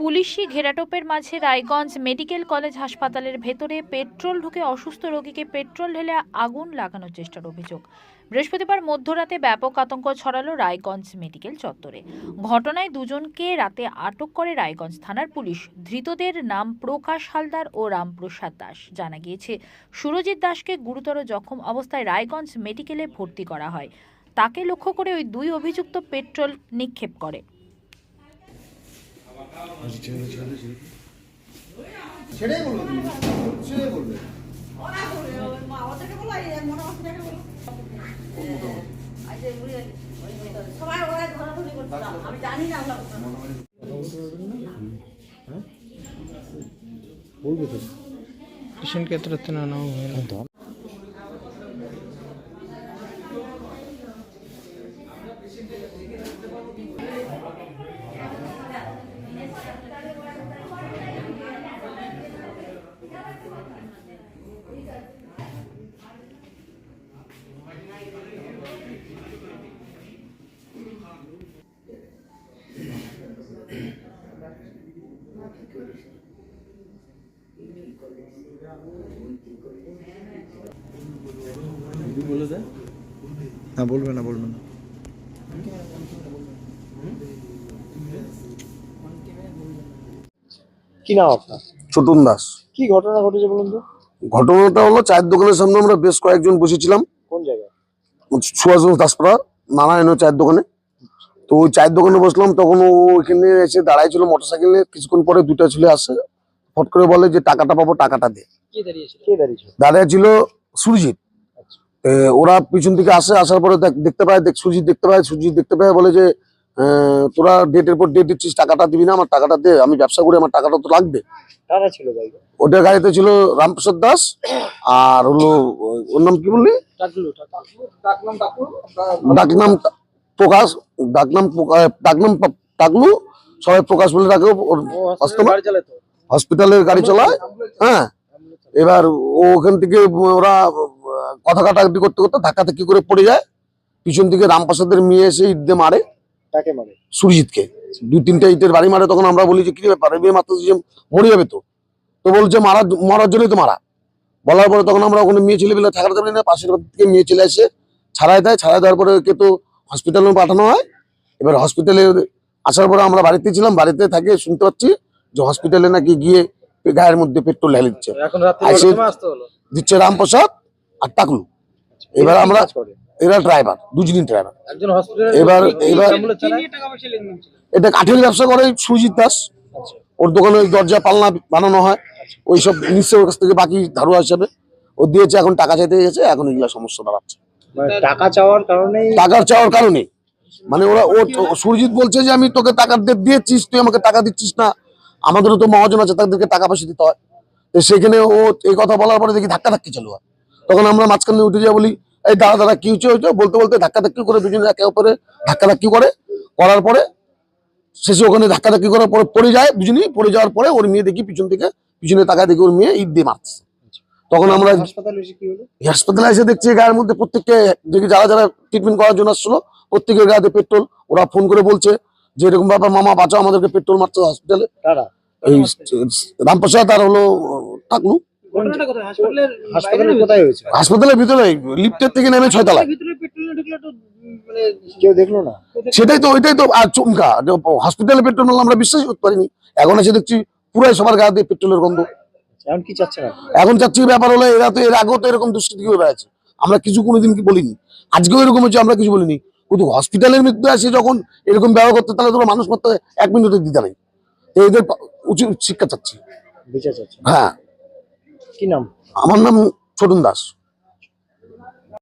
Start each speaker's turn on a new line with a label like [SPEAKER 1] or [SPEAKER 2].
[SPEAKER 1] পুলিশি ঘেরাটোপের মাঝে Raiganj medical college হাসপাতালের ভেতরে পেট্রোল ঢুকে অসুস্থ রোগীকে পেট্রোল ঢেলে আগুন লাগানোর চেষ্টার অভিযোগ। বৃহস্পতিবার মধ্যরাতে ব্যাপক আতঙ্ক ছড়ালো রায়গঞ্জ মেডিকেল চত্বরে। ঘটনায় দুজনকে রাতে আটক করে রায়গঞ্জ থানার পুলিশ। ধৃতদের নাম প্রকাশ হালদার ও রামপ্রসাদ দাস। জানা গিয়েছে, সুরজিৎ দাসকে গুরুতর জখম অবস্থায় রায়গঞ্জ মেডিকেলে ভর্তি করা হয়। তাকে লক্ষ্য করে ওই দুই অভিযুক্ত পেট্রোল নিক্ষেপ করে।
[SPEAKER 2] সেটাই বলবে সেটাই বলব। তো
[SPEAKER 3] পেশেন্টকে এত রাত্রে না।
[SPEAKER 2] না বলবে না বলবে না।
[SPEAKER 4] কি নাম আপনার?
[SPEAKER 5] ছোটন দাস।
[SPEAKER 4] কি ঘটনা ঘটেছে বলুন তো?
[SPEAKER 5] ঘটনাটা হলো চায়ের দোকানের সামনে আমরা বেশ কয়েকজন বসেছিলাম।
[SPEAKER 4] কোন জায়গায়?
[SPEAKER 5] সুভাষগঞ্জ দাসপাড়া নারায়ণ চায়ের দোকানে। তো ওই চায়ের দোকানে বসলাম তখন ও ওইখানে এসে দাঁড়াই ছিল মোটর সাইকেলে কিছুক্ষণ পরে দুটা ছেলে আসে ফট করে বলে যে টাকাটা পাবো টাকাটা দে।
[SPEAKER 4] কে দাঁড়িয়েছিল?
[SPEAKER 5] দাঁড়িয়ে ছিল সুরজিৎ। ওরা পিছন থেকে আসে আসার পরে দেখ- দেখতে পায় দেখ সুজিত দেখতে পায় সুজিত দেখতে পায় বলে যে তোরা ডেটের পর ডেট দিচ্ছিস টাকাটা দিবি না আমার টাকাটা দে আমি ব্যবসা করি আমার টাকাটা তো লাগবে। ওটার গাড়িতে ছিল রামপ্রসাদ দাস আর হলো ওর নাম কি বললি? ডাকনাম প্রকাশ ডাকনাম ডাকনাম টাকলু সবাই প্রকাশ বলে ডাকে ওর কাস্টমার হসপিটালের গাড়ি চলায়? হ্যাঁ। এবার ওখান থেকে ওরা কথা কাটাকাটি করতে করতে ধাক্কা ধাক্কি করে পড়ে যায়? পিছন থেকে রামপ্রসাদের মেয়ে এসে ইট দিয়ে মারে।
[SPEAKER 4] তাকে মারে?
[SPEAKER 5] সুরজিৎকে। দুই তিনটা ইটের বাড়ি মারে তখন আমরা বলি যে কি ব্যাপার? বিয়ে মাত্র যে মরে যাবে তো? তো বলছে মারা মরার জন্যই তো মারা। বলার পরে তখন আমরা ওখানে মেয়ে ছেলে পেলে থাকাতে পারি না পাশের থেকে মেয়ে ছেলে এসে ছাড়াই দেয়। ছাড়াই দেওয়ার পরে তো হসপিটালে পাঠানো হয়। এবার হসপিটালে আসার পরে আমরা বাড়িতে ছিলাম। বাড়িতে থাকে শুনতে পাচ্ছি যে হসপিটালে নাকি গিয়ে গায়ের মধ্যে পেট্রোল ঢেলে দিচ্ছে। দিচ্ছে রামপ্রসাদ আর টাকলু। এবার আমরা এরা ড্রাইভার দুজনই ড্রাইভার এবার- এবার- এটা কাঠের ব্যবসা করে সুজিত দাস।
[SPEAKER 4] আচ্ছা।
[SPEAKER 5] ওর দোকানে ওই দরজা পালনা বানানো হয়। ওই সব নিচ্ছে ওর কাছ থেকে বাকি ধারুয়া হিসাবে ও দিয়েছে এখন টাকা চাইতে গেছে এখন এগুলা সমস্যা দাঁড়াচ্ছে।
[SPEAKER 4] মানে টাকা চাওয়ার
[SPEAKER 5] টাকার চাওয়ার কারণে। মানে ওরা ও সুরজিৎ বলছে যে আমি তোকে টাকা দিয়ে- দিয়েছিস তুই আমাকে টাকা দিচ্ছিস না। আমাদেরও তো মহাজন আছে তাদেরকে টাকা পয়সা দিতে হয়। তো সেখানে ও এই কথা বলার পরে দেখি ধাক্কা ধাক্কি চালু হয়। তখন আমরা মাঝখানে উঠে যাই বলি এই দাদা দাদা কি হচ্ছে হচ্ছে বলতে বলতে ধাক্কা ধাক্কি করে দুজনে একে অপরে ধাক্কা ধাক্কি করে। করার পরে শেষে ওখানে ধাক্কা ধাক্কি করার পরে পড়ে যায় দুজনেই। পড়ে যাওয়ার পরে ওর মেয়ে দেখি পিছন থেকে পিছনে তাকায় দেখি ওর মেয়ে ঈদ দিয়ে মারছে। তখন আমরা
[SPEAKER 4] হাসপাতালে এসে
[SPEAKER 5] দেখছি গায়ের মধ্যে প্রত্যেককে দেখি যারা যারা ট্রিটমেন্ট করার জন্য আসছিল প্রত্যেকের গায়ে পেট্রোল ওরা ফোন করে বলছে যে এরকম ব্যাপার মামা বাঁচাও আমাদেরকে পেট্রোল মারছে হসপিটালে এই রামপ্রসাদ আর হলো টাকলু
[SPEAKER 4] হাসপাতালে কোথায়? হয়েছে?
[SPEAKER 5] হাসপাতালের ভিতরে লিফটের থেকে নেমে ছয়তলায়
[SPEAKER 4] কেউ দেখল না?
[SPEAKER 5] সেটাই তো ওইটাই তো আর চমকা। হসপিটালে পেট্রোল মারলে আমরা বিশ্বাস করতে পারিনি। এখন এসে দেখছি পুরাই সবার গায়ে দিয়ে পেট্রোলের গন্ধ।
[SPEAKER 4] এখন কি চাচ্ছেন
[SPEAKER 5] এখন চাচ্ছি ব্যাপার হলো এরা তো এর আগেও তো এরকম দুষ্কৃতি করে বেড়াচ্ছে। আমরা কিছু কোনোদিন কি বলিনি? আজকেও এরকম হচ্ছে আমরা কিছু বলিনি। কিন্তু হসপিটালের মৃত্যু আসে যখন এরকম ব্যবহার করতে তাহলে তোমরা মানুষ করতে এক মিনিটের দিতে নাই এদের উচিত শিক্ষা চাচ্ছি। হ্যাঁ।
[SPEAKER 4] কি নাম?
[SPEAKER 5] আমার নাম ছোটন দাস।